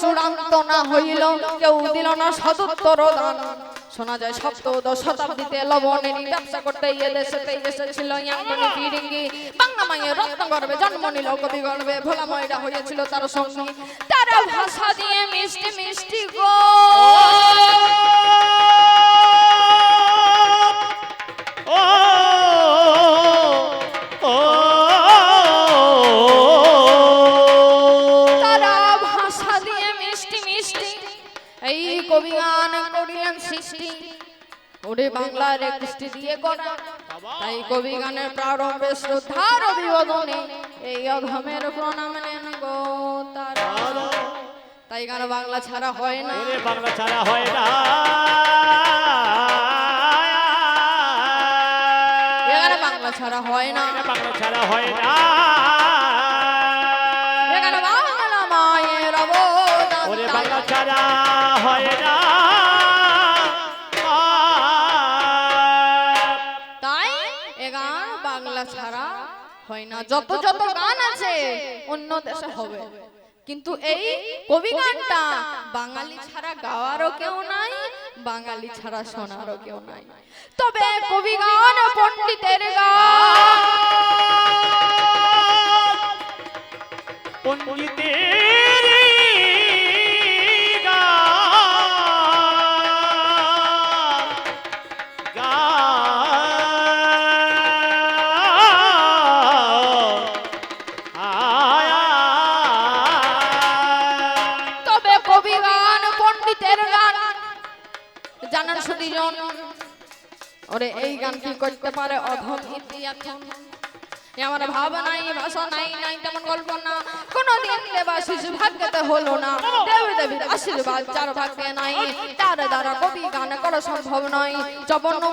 চূড়ান্ত না হইল কেউ দিল না সদুত্তর দান শোনা যায় সপ্তদশ শতাব্দীতে লবণেরই ব্যবসা করতে এই দেশেতে এসেছিল ইয়াঙ্গনি ফিরিঙ্গি বাংলা মায়ের রত্ন গর্বে জন্ম নিল কবি গর্বে ভোলা ময়রা হয়েছিল তার সঙ্গী তারা ভাষা দিয়ে মিষ্টি মিষ্টি গো ও সৃষ্টি ওরে বাংলার কৃষ্টি দিয়ে করা তাই কবি গানের প্রারম্ভে শ্রদ্ধার অভিবাদনে এই অধমের প্রণাম নেন গো তারা। তাই গান বাংলা ছাড়া হয় না। বাংলা ছাড়া হয় না। বাংলা ছাড়া হয় না। বাংলা ছাড়া হয় না। বাংলা মায়ের ওরে বাংলা ছাড়া হয় না। হয় না। যত যত গান আছে অন্য দেশে হবে। কিন্তু এই কবি গানটা বাঙালি ছাড়া গাওয়ারও কেউ নাই বাঙালি ছাড়া শোনারও কেউ নাই। তবে কবি গান পণ্ডিতের গান। পণ্ডিতের ওরে এই গান কি করতে পারে অধম আমার ভাবনা নাই, ভাষা নাই নাই, তেমন কল্পনা কোনদিন দেবা শিশু হলো না। দেবী দেবীর আশীর্বাদ ভাগ্যে নাই, তার দ্বারা কবি গান করা সম্ভব নয়।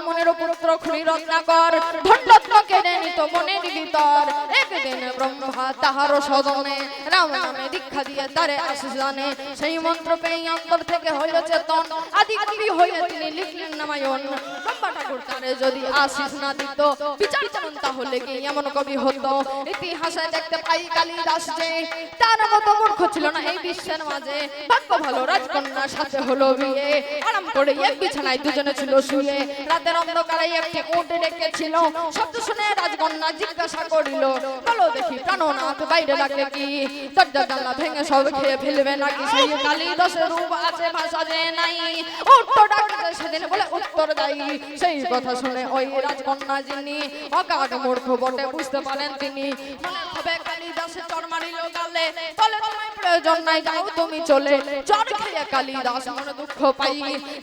মনের পুত্র খুনি রত্নাকর ধন্ডত্ব তাহলে কি এমন কবি হতো? ইতিহাসে দেখতে পাই কালিদাস যে, তার মতো মূর্খ ছিল না এই বিশ্বের মাঝে। ভাগ্য ভালো রাজকন্যার সাথে হলো বিয়ে। আরাম করে এক বিছানায় দুজনে ছিল শুয়ে। রাতের অন্ধকারে একটি উট রেখেছিল। শব্দ শুনে রাজকন্যা জিজ্ঞাসা করিল, বলো দেখি প্রাণনাথ বাইরে ডাকে কি? দরজা জানলা ভেঙে সব খেয়ে ফেলবে নাকি? সেই কালিদাসের রূপ আছে, ভাষা যে নাই। উত্তর ডাকতে সেদিন বলে উত্তর যাই সেই কথা শুনে ওই রাজকন্যা যিনি অকাট মূর্খ বটে বুঝতে পারেন তিনি। মনে হবে কালিদাসের চর মারিল গালে তলে তোমায় প্রয়োজন নাই, যাও তুমি চলে। চর খেয়ে কালিদাস মনে দুঃখ পাই।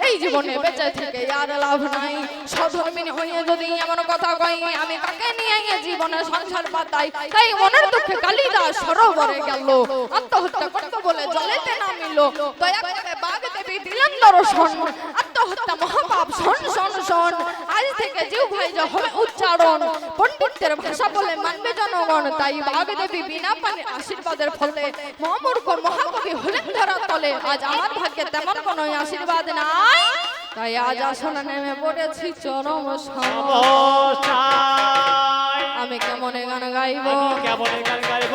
এই জীবনে বেঁচে থেকে আর লাভ নাই। সধর্মিনী হয়ে যদি এমন কথা কই আমি কাকে নিয়ে জীবনে সংসার পাতাই তাই মনের দুঃখে কালিদাস সরোবরে গেল। আত্মহত্যা করতে বলে জলেতে নামিল। দয়া করে বাঘ দেবী দিলেন দর্শন। আত্মহত্যা মহাপাপ, শোন শোন শোন। আজ থেকে জিউ ভাই যা হবে উচ্চারণ পণ্ডিতদের ভাষা বলে মানবে জনগণ। তাই বাঘ দেবী বিনা পানি আশীর্বাদের ফলে মহামূর্খ মহাকবি হলেন ধরা তলে আজ আমার ভাগ্যে তেমন কোনো আশীর্বাদ নাই। তাই আজ আসন নেমে পড়েছি চরম আমি কেমন গান গাইব? কেমন গান গাইব?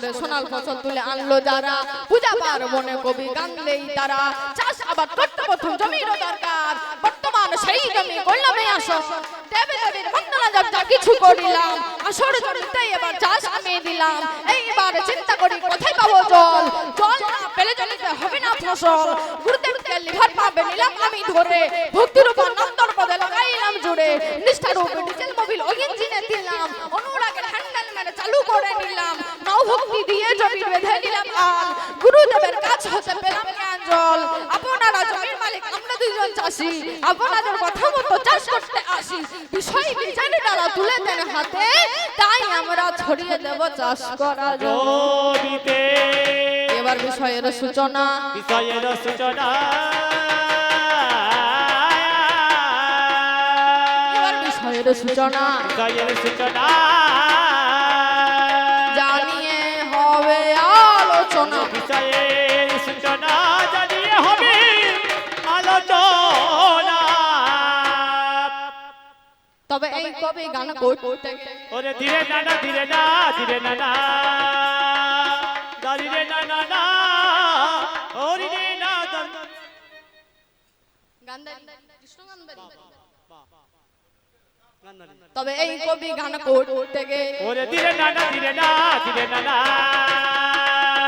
করে সোনাল ফসল তুলে আনলো যারা। পূজা পার্বণে কবি গানলেই তারা। চাষ আবার করতে প্রথম জমিরও দরকার। বর্তমান সেই জমি গোলামে আসো। দেবে বন্দনা জপ কিছু করিলাম। আসর এবার চাষ আমি দিলাম। এইবার চিন্তা করি, কোথায় পাবো জল? জল না পেলে হবে না ফসল। গুরুদেবকে লিভার পাবে নিলাম আমি ধরে। ভক্তির উপর নন্দর পদে লাগাইলাম জুড়ে। নিষ্ঠার উপর ডিজেল মোবিল ওই ইঞ্জিনে দিলাম অনুরাগের হ্যান্ডেল মেরে চালু করে নিলাম নৌ ভক্তি দিয়ে জমি বেঁধে নিলাম আল গুরুদেবের কাছ হতে পেলাম জ্ঞান জল আপনারা জমির মালিক আমরা দুইজন চাষি। আপনাদের কথা মতো চাষ করতে আসি। বিষয় বিচারে ডালা তুলে দেন হাতে তাই আমরা ছড়িয়ে দেব চাষ করা জমিতে। এবার বিষয়ের সূচনা। বিষয়ের সূচনা। এবার বিষয়ের সূচনা। বিষয়ের সূচনা। আলোচনা বিষয়ের সূচনা জানিয়ে হবে আলোচনা। তবে এই কবি গান করতে ওরে ধীরে না না ধীরে না ধীরে না না। দাঁড়িয়ে না না না ওরে রে না দাঁড়িয়ে তবে এই কবি গান করতে গে ওরে ধীরে না না ধীরে না ধীরে না না।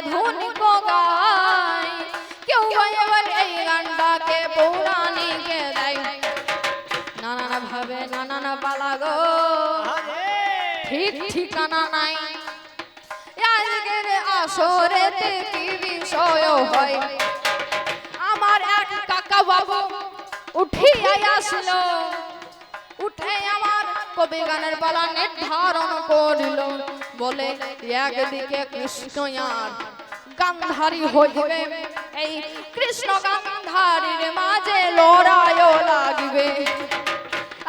আধুনিক গায় কেউ গায় আবার এই গানটাকে পৌরাণিকে দেয়। নানান ভাবে নানান পালা গো। ঠিক ঠিকানা নাই। আজকের আসরেতে কি বিষয় হয়? আমার এক কাকা বাবু উঠিয়া আসলো। উঠে আমার কবি গানের পালা নির্ধারণ করিল। বলে একদিকে কৃষ্ণ আর গান্ধারী হইবে এই কৃষ্ণ গান্ধারীর মাঝে লড়াইও লাগবে।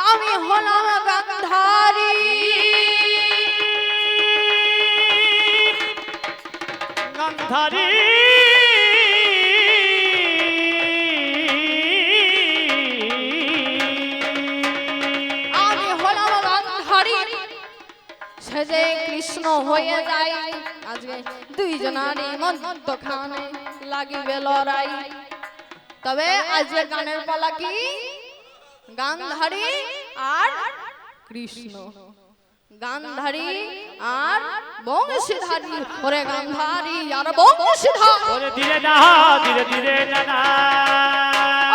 আমি হলাম গান্ধারী। গন্ধারি হয়ে যায় আজকে দুইজনারই মধ্যখানে লাগিবে লড়াই তবে আজকে গানের পালা কি গান্ধারী আর কৃষ্ণ গান্ধারী আর বংশীধারী ওরে গান্ধারী আর বংশীধার ওরে ধীরে না ধীরে ধীরে না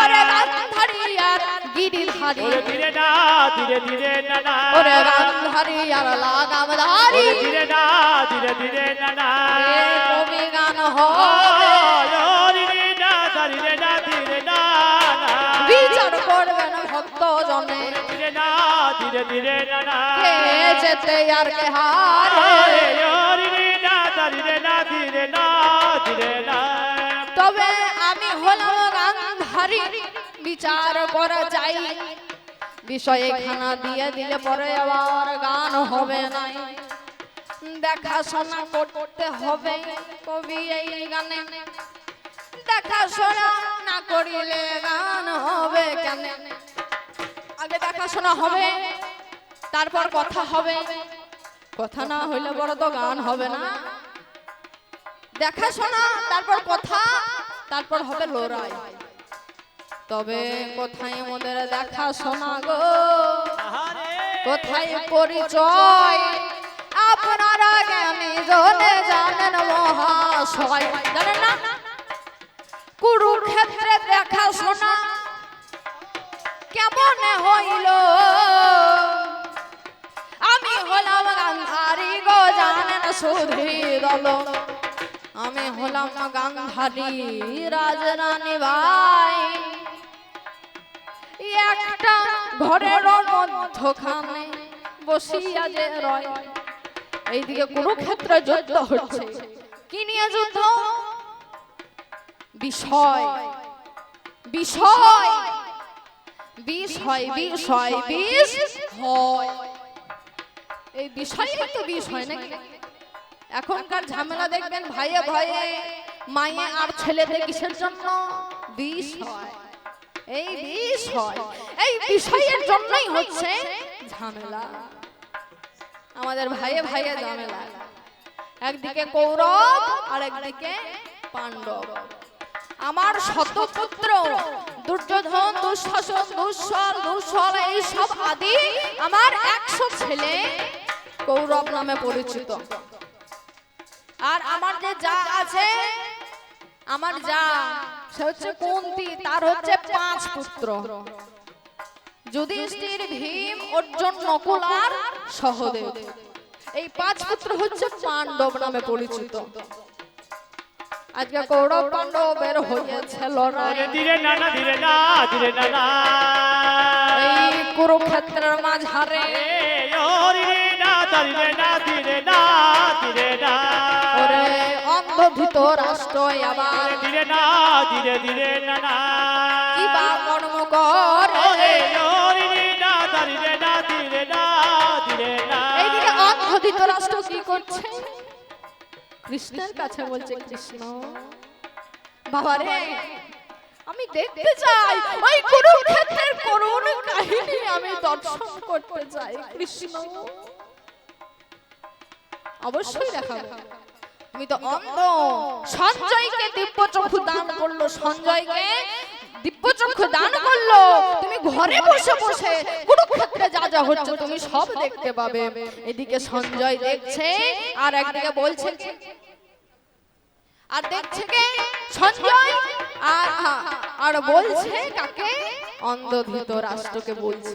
ওরে গান্ধারী আর গিরিধারী ওরে ধীরে না ধীরে ধীরে না না ওরে গান্ধারী আর লাগামধারী ওরে ধীরে না ধীরে ধীরে না না কবি গান হবে ওরে না ধীরে না ধীরে না না বিচার করবেন ভক্ত জনে ধীরে না ধীরে ধীরে না না কে যেতে আর কে হারে ওরে ওরে না ধীরে না ধীরে না ধীরে না তবে আমি হলাম গান্ধারী বিচার করা চাই। বিষয়ে খানা দিয়ে দিলে পরে আবার গান হবে না দেখাশোনা করতে হবে কবি এই গানে। দেখাশোনা না করিলে গান হবে কেন? আগে দেখাশোনা হবে, তারপর কথা হবে। কথা না হইলে বড় তো গান হবে না। দেখাশোনা, তারপর কথা, তারপর হবে লড়াই। তবে কোথায় মোদের দেখা শোনা গো? কোথায় পরিচয়? আপনারা জ্ঞানী জনে জানেন মহাশয়। জানেন না? কুরুক্ষেত্রে দেখাশোনা কেমন হইল? আমি হলাম গান্ধারী গো জানেন সুধী দল। আমি হলাম গান্ধারী রাজরানী ভাই। একটা ঘরের মধ্যখানে বসিয়া যে রয়। এইদিকে কুরুক্ষেত্রে যুদ্ধ হচ্ছে। কি নিয়ে যুদ্ধ? বিষয়। বিষয়। বিষয় বিষয়, বিষ হয় এই বিষয় তো বিষয় নাকি? এখনকার ঝামেলা দেখবেন ভাইয়ে ভাইয়ে মায়ে আর ছেলেদের কিসের জন্য? বিষ হয় এই বিষ হয় এই বিষয়ের জন্যই হচ্ছে ঝামেলা। আমাদের ভাইয়ে ভাইয়ে ঝামেলা। একদিকে কৌরব আর একদিকে পাণ্ডব। আমার শতপুত্র দুর্যোধন দুঃশাসন দুঃসল দুঃসল এই সব আদি আমার একশো ছেলে কৌরব নামে পরিচিত। আর আমার যে যা আছে আমার যা সে হচ্ছে কুন্তি তার হচ্ছে পাঁচ পুত্র। যুধিষ্ঠির ভীম অর্জুন নকুল আর সহদেব। এই পাঁচ পুত্র হচ্ছে পাণ্ডব নামে পরিচিত। আজকে কৌরব পাণ্ডবের হয়েছে লড়াই ধীরে নানা ধীরে না ধীরে নানা এই কুরুক্ষেত্রের মাঝারে না ধীরে না ধীরে না ধীরে না। ওরে অন্ধভীত রাষ্ট্র আবার। ধীরে না ধীরে ধীরে নানা কি বা কর্ম করে? ওরে ওরে না ধীরে না ধীরে না ধীরে না। এইদিকে অন্ধভীত রাষ্ট্র কি করছে? কৃষ্ণের কাছে বলছে কৃষ্ণ বাবা রে আমি দেখতে চাই। ওই কুরুক্ষেত্রের করুণ কাহিনী আমি দর্শন করতে চাই কৃষ্ণ। অবশ্যই দেখাবো। তুমি তো অন্ধ। সঞ্জয়কে দিব্য চক্ষু দান করল সঞ্জয়কে দিব্য চক্ষু দান করল। তুমি ঘরে বসে বসে কুরুক্ষেত্রে যা যা হচ্ছে তুমি সব দেখতে পাবে। এদিকে সঞ্জয় দেখছে আর একদিকে বলছে আর দেখছে কে? সঞ্জয়? আর আর বলছে কাকে? অন্ধভীত রাষ্ট্রকে বলছে।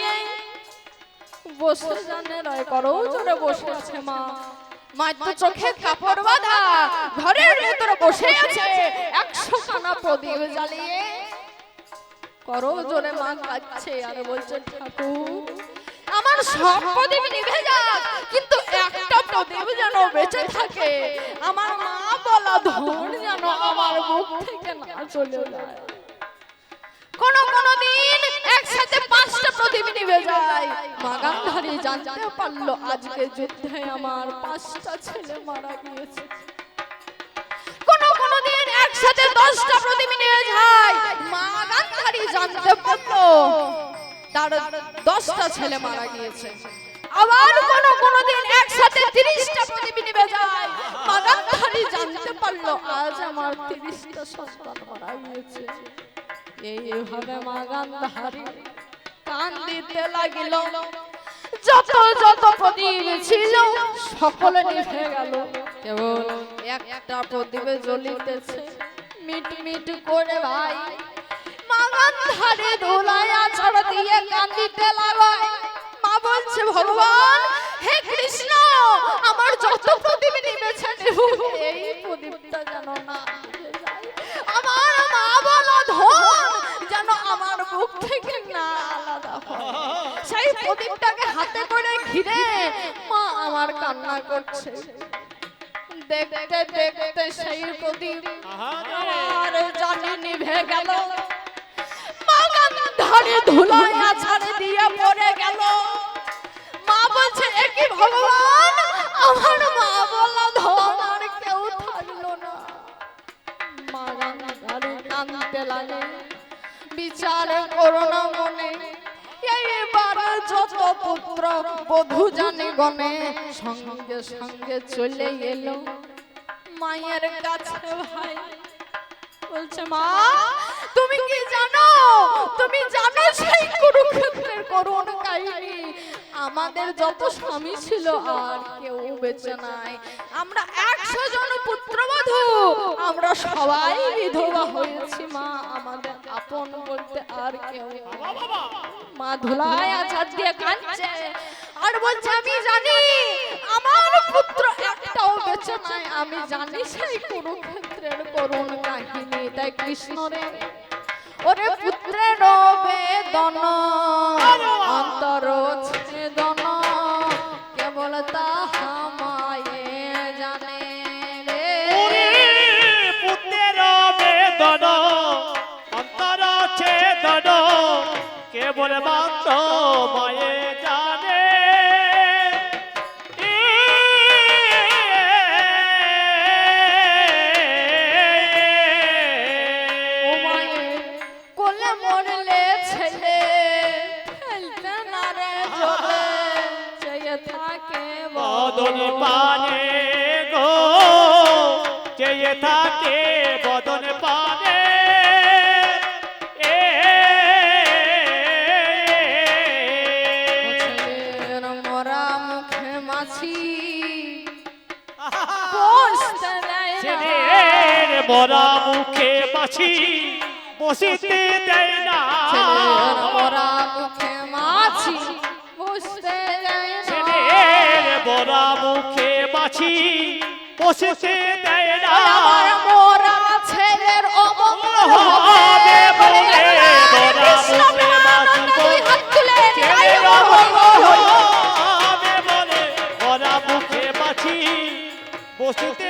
বসে জানে রয় করো জোরে বসে আছে মা মায়ের তো চোখে কাপড় বাঁধা ঘরের ভেতরে বসে আছে একশো খানা প্রদীপ জ্বালিয়ে। করো জোরে মা কাচ্ছে আর বলছে ঠাকুর আমার সব প্রদীপ নিভে যাক কিন্তু একটা প্রদীপ যেন বেঁচে থাকে। আমার মা বলা ধন যেন আমার মুখ থেকে না চলে যায়। কোন কোন দিন একসাথে পাঁচটা প্রদীপ নিভে যায়। মা গান্ধারী জানতে পারল আজকে যুদ্ধে আমার পাঁচটা ছেলে মারা গিয়েছে। কোন কোন দিন একসাথে দশটা প্রদীপ নিয়ে যায়। মা গান্ধারী জানতে পারল তার দশটা ছেলে মারা গিয়েছে। আবার কোন কোন দিন একসাথে তিরিশটা প্রদীপ নিবে যায়। গান্ধারী জানতে পারল আজ আমার তিরিশটা সন্তান মারা গিয়েছে। এইভাবে মা গান্ধারী কান দিতে লাগিল। যত যত প্রদীপ ছিল, সকলে নিভে গেল। কেবল একটা প্রদীপে জ্বলিতেছে। মিট মিট করে ভাই মাগান ধারে দোলায় আছাড় দিয়ে কান্দিতে লাগায়। মা বলছে, ভগবান, হে কৃষ্ণ, আমার যত প্রদীপ নিবেছে এই প্রদীপটা যেন না আমার মা বলা, ধন, যেন আমার মুখ থেকে না সেই প্রদীপটাকে হাতে করে ঘিরে মা আমার কান্না করছে। দেখতে দেখতে সেই প্রদীপ আর জানি নিভে গেল। মাগান ধারে ধুলায় আছাড় দিয়ে পড়ে গেল। মা বলছে একই ভগবান? আমার মা বলা ধন কেউ থাকল না। মাগান ধারে কাঁদতে লাগে। বিচার করোনা মনে। পুত্র, বধু জানে গনে সঙ্গে সঙ্গে চলে এলো। মায়ের কাছে ভাই বলছে, মা, তুমি কি জানো? তুমি জানো সেই কুরুক্ষেত্রের করুণ কাহিনী? আমাদের যত স্বামী ছিল আর কেউ বেঁচে নাই। আমরা একশো জন পুত্রবধূ। আমরা সবাই বিধবা হয়েছি মা। আমাদের আপন বলতে আর কেউ মা ধুলায় দিয়ে কাঁদছে। আর বলছে আমি জানি আমার পুত্র করছে না আমি জানি সেই কুরুক্ষেত্রের করুণ কাহিনী। তাই কৃষ্ণ রে ওরে পুত্রের বেদন। অন্তর ছেদন কেবল তাহা মায়ে জানে রে। পুত্রের বেদন অন্তর ছেদন কেবল মাত্র মায়ে মরা মুখে মাছি বসিতে দেয় না মরা মুখে মাছি বসতে দেয় না। মরা মুখে মাছি বসিতে দেয় না মরা ছেলের অমঙ্গল হবে বলে মরা মুখে মাছি প্রেমানন্দ দুই হাত তুলে ছেলের অমঙ্গল হই হই। হবে বলে মরা মুখে মাছি বসিতে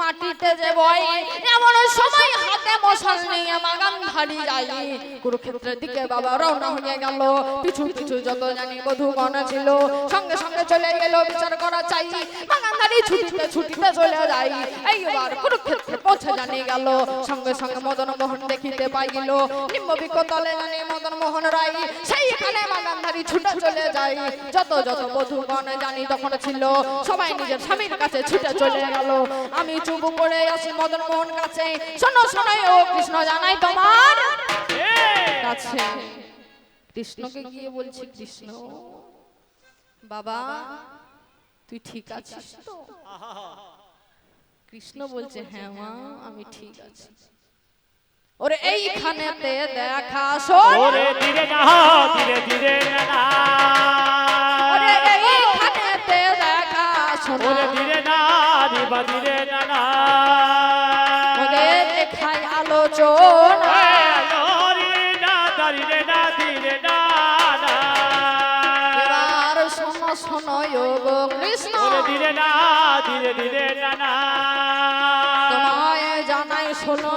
মাটিতে যে বই এমন সময় হাতে মশাল নিয়ে মাগান ধারি যাই কুরুক্ষেত্রের দিকে বাবা রওনা হয়ে গেল। পিছু পিছু যত জানি বধুগণ ছিল, সঙ্গে সঙ্গে চলে গেল বিচার করা চাই। ধারি ছুটিতে ছুটিতে চলে যাই। এইবার কুরুক্ষেত্রে পৌঁছে জানি গেল। সঙ্গে সঙ্গে মদন মোহন দেখিতে পাইল নিম্ববিক তলে জানি মদন মোহন রায়। সেইখানে বাগানধারী ছুটে চলে যায় যত যত বধুগণ জানি তখন ছিল, সবাই নিজের স্বামীর কাছে ছুটে চলে গেল। আমি চুপ করে আসি মদন মোহন কাছে। শোনো শোনো, ও কৃষ্ণ, জানাই তোমার কাছে। কৃষ্ণকে গিয়ে বলছি, কৃষ্ণ, বাবা তুই ঠিক আছিস তো? কৃষ্ণ বলছে হ্যাঁ মা আমি ঠিক আছি। ওরে এইখানেতে দেখা শোন। ওরে ধীরে না ধীরে ধীরে না ওরে এইখানেতে দেখা শোন। ওরে ধীরে না দিবা ধীরে না না ওদের দেখাই আলোচনা ধীরে না ধীরে না ধীরে না না শোনো কৃষ্ণ। ধীরে না ধীরে ধীরে না তোমায় জানাই শোনো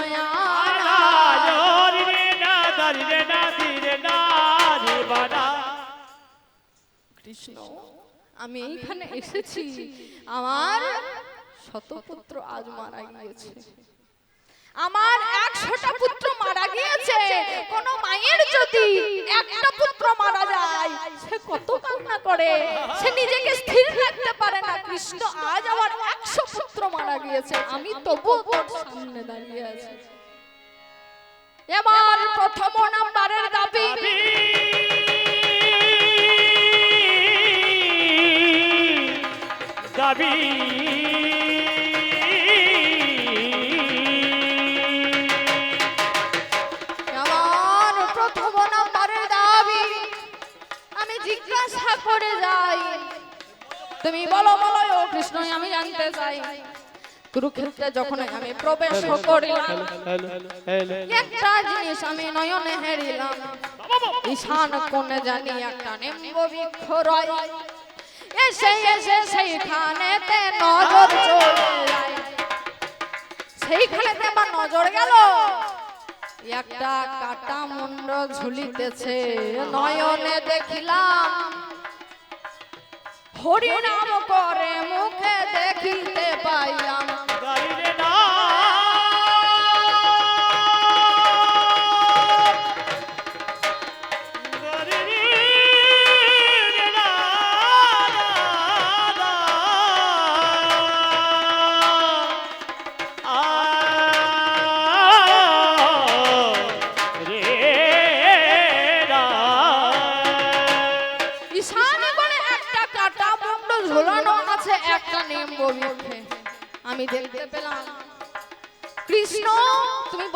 কৃষ্ণ আমি এইখানে এসেছি। আমার শতপুত্র আজ মারা গিয়েছে। আমার একশোটা পুত্র মারা গিয়েছে। কোন মায়ের যদি একটা পুত্র মারা যায়। সে কত কান্না করে। সে নিজেকে স্থির রাখতে পারে না। কৃষ্ণ আজ আমার একশো পুত্র মারা গিয়েছে। আমি তবুও তোর সামনে দাঁড়িয়ে আছি। এবার প্রথম নাম্বারের দাবি। দাবি তুমি বলো বলো ও কৃষ্ণ আমি জানতে চাই। কুরুক্ষেত্রে যখন আমি প্রবেশ করিলাম একটা জিনিস আমি নয়নে হেরিলাম। ঈশান কোণে জানি একটা নিম্ব বৃক্ষ রয়। এসে এসে সেইখানেতে নজর চলে সেইখানেতে আমার নজর গেল। একটা কাটা মুন্ড ঝুলিতেছে নয়নে দেখিলাম। হরিনাম করে মুখে দেখিতে পাইলাম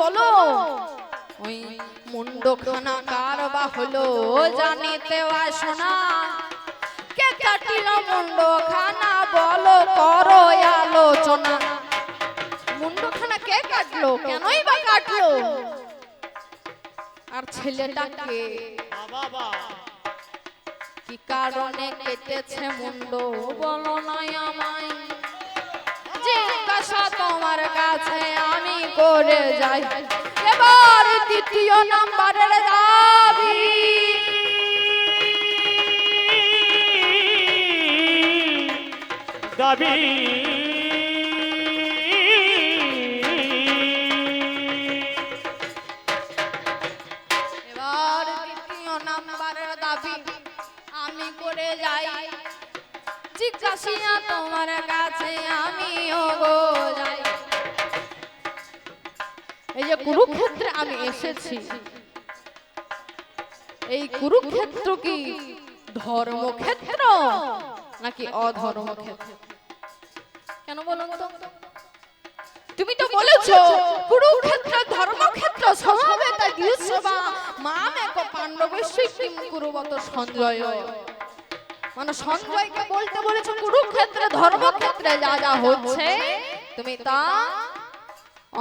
বলো। ওই মুন্ডখানা কার বা হলো জানিতে শোনা কে কাটিল মুন্ডখানা বলো করো আলোচনা। মুন্ডখানা কে কাটলো? কেনই বা কাটলো? আর ছেলেটাকে বাবা কি কারণে কেটেছে মুন্ড? বলো নাই আমায়। জিজ্ঞাসা তোমার কাছে আমি করে যাই। এবার দ্বিতীয় নাম্বারের দাবি। দাবি আমি এসেছি। এই কুরুক্ষেত্র কি ধর্মক্ষেত্র নাকি অধর্মক্ষেত্র? কেন বলুন তুমি তো বলেছ, কুরুক্ষেত্র ধর্মক্ষেত্র স্বভাবে তা গৃহসভা মামে কো পাণ্ডবস্যই কিম কুরুবত সঞ্জয়। মানে সঞ্জয়কে বলতে বলেছ, কুরুক্ষেত্রে, ধর্মক্ষেত্রে যা যা হচ্ছে, তুমি তা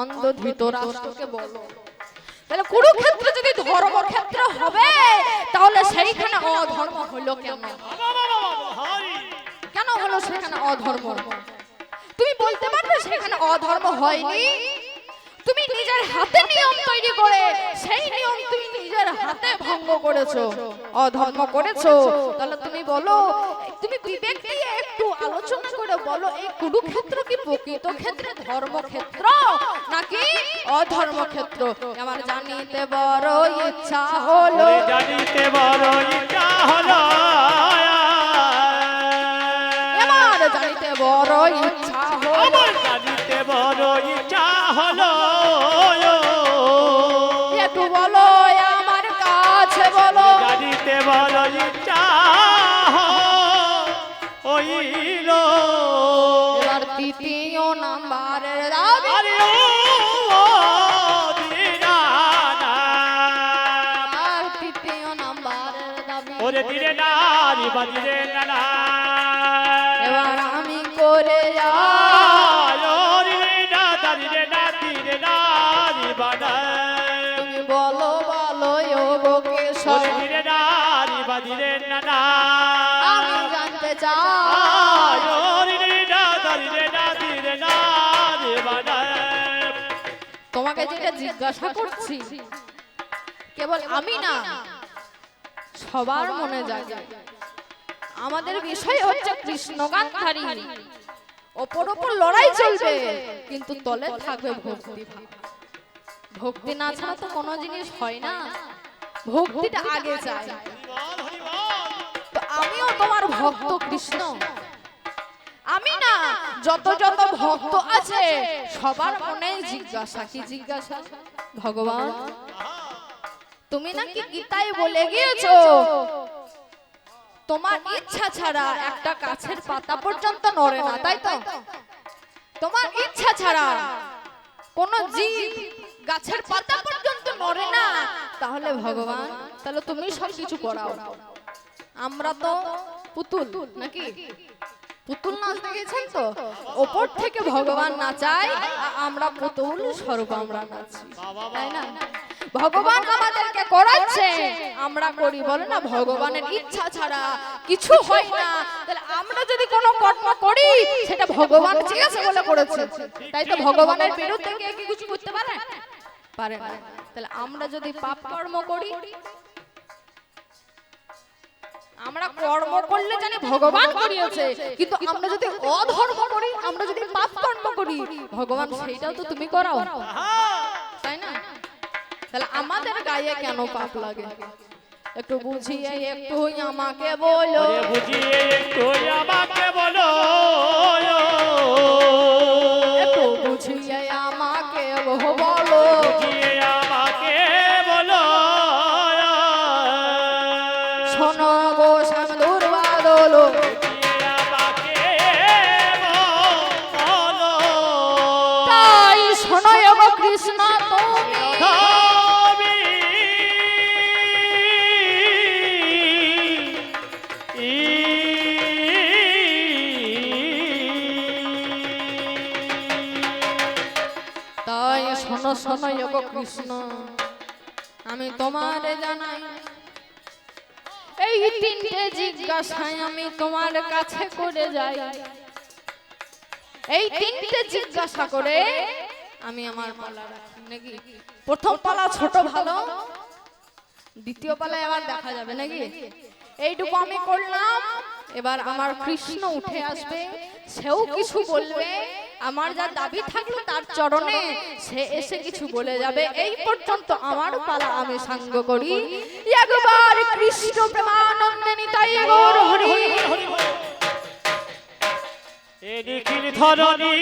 অন্ধ ধৃতরাষ্ট্রকে বলো। তাহলে কুরুক্ষেত্র যদি ধর্মক্ষেত্র হবে, তাহলে সেইখানে অধর্ম হলো কেন? কেন হলো সেখানে অধর্ম? তুমি বলতে পারবে সেখানে অধর্ম হয়নি। তুমি নিজের হাতে নিয়ম তৈরি করে সেই নিয়ম তুমি নিজের হাতে ভঙ্গ করেছ অধর্ম করেছ। তাহলে তুমি বলো তুমি বিবেক দিয়ে একটু আলোচনা করে বলো এই কুরুক্ষেত্র কি প্রকৃত ক্ষেত্রে ধর্মক্ষেত্র নাকি অধর্মক্ষেত্র? আমার জানিতে বড় ইচ্ছা হলো জানিতে বড় ইচ্ছা হলো আমার জানিতে বড় ইচ্ছা হলো বাজিরে নানা। এবার আমি করে বলো বলো নারী বাজিরে নানা। আমি জানতে চাই। তোমাকে যেটা জিজ্ঞাসা করছি কেবল আমি না সবার মনে জাগে। আমাদের বিষয় হচ্ছে কৃষ্ণগান্ধারী। ওপর ওপর লড়াই চলবে কিন্তু তলে থাকবে ভক্তি। ভক্তি না ছাড়া তো কোনো জিনিস হয় না। ভক্তিটা আগে বল তো আমিও তোমার ভক্ত কৃষ্ণ। আমি না যত যত ভক্ত আছে সবার মনে জিজ্ঞাসা। কি জিজ্ঞাসা? ভগবান তুমি নাকি গীতায় বলে গিয়েছো? তোমার ইচ্ছা ছাড়া একটা গাছের পাতা পর্যন্ত নড়ে না তাই তো? তোমার ইচ্ছা ছাড়া কোন জীব গাছের পাতা পর্যন্ত নড়ে না। তাহলে ভগবান তাহলে তুমি সব কিছু করাও আমরা তো পুতুল নাকি? পুতুল নাচ দেখেছেন তো? ওপর থেকে ভগবান নাচায় আমরা পুতুল স্বরূপ আমরা নাচি। তাই না? ভগবান আমাদেরকে করাচ্ছে আমরা করি বলে না ভগবানের ইচ্ছা ছাড়া কিছু হয় না। তাহলে আমরা যদি কোনো কর্ম করি সেটা ভগবান চেয়েছে বলে করেছে। তাই তো ভগবানের বিরুদ্ধে কি কিছু করতে পারে? পারে না। তাহলে আমরা যদি পাপ কর্ম করি আমরা কর্ম করলে জানি ভগবান করিয়েছে। কিন্তু আমরা যদি অধর্ম করি আমরা যদি পাপ কর্ম করি ভগবান সেইটাও তো তুমি করাও। তাই না? তাহলে আমাদের গায়ে কেন পাপ লাগে? একটু বুঝিয়ে একটু আমাকে বলো। বুঝিয়ে একটু আমাকে বলো। একটু বুঝিয়ে আমাকে বলো। কৃষ্ণ। আমি তোমারে জানাই। এই তিনটে জিজ্ঞাসায় আমি তোমার কাছে করে যাই। এই তিনটে জিজ্ঞাসা করে আমি আমার পালা রাখি নাকি? প্রথম পালা ছোট ভালো, দ্বিতীয় পালায় আবার দেখা যাবে নাকি? এইটুকু আমি করলাম, এবার আমার কৃষ্ণ উঠে আসবে, সেও কিছু বলবে। আমার যা দাবি থাকল তার চরণে সে এসে কিছু বলে যাবে। এই পর্যন্ত আমার পালা আমি সাঙ্গ করি। একবার কৃষ্ণ প্রেমানন্দে নিতাই গৌর হরি। এ নিখিল ধরণী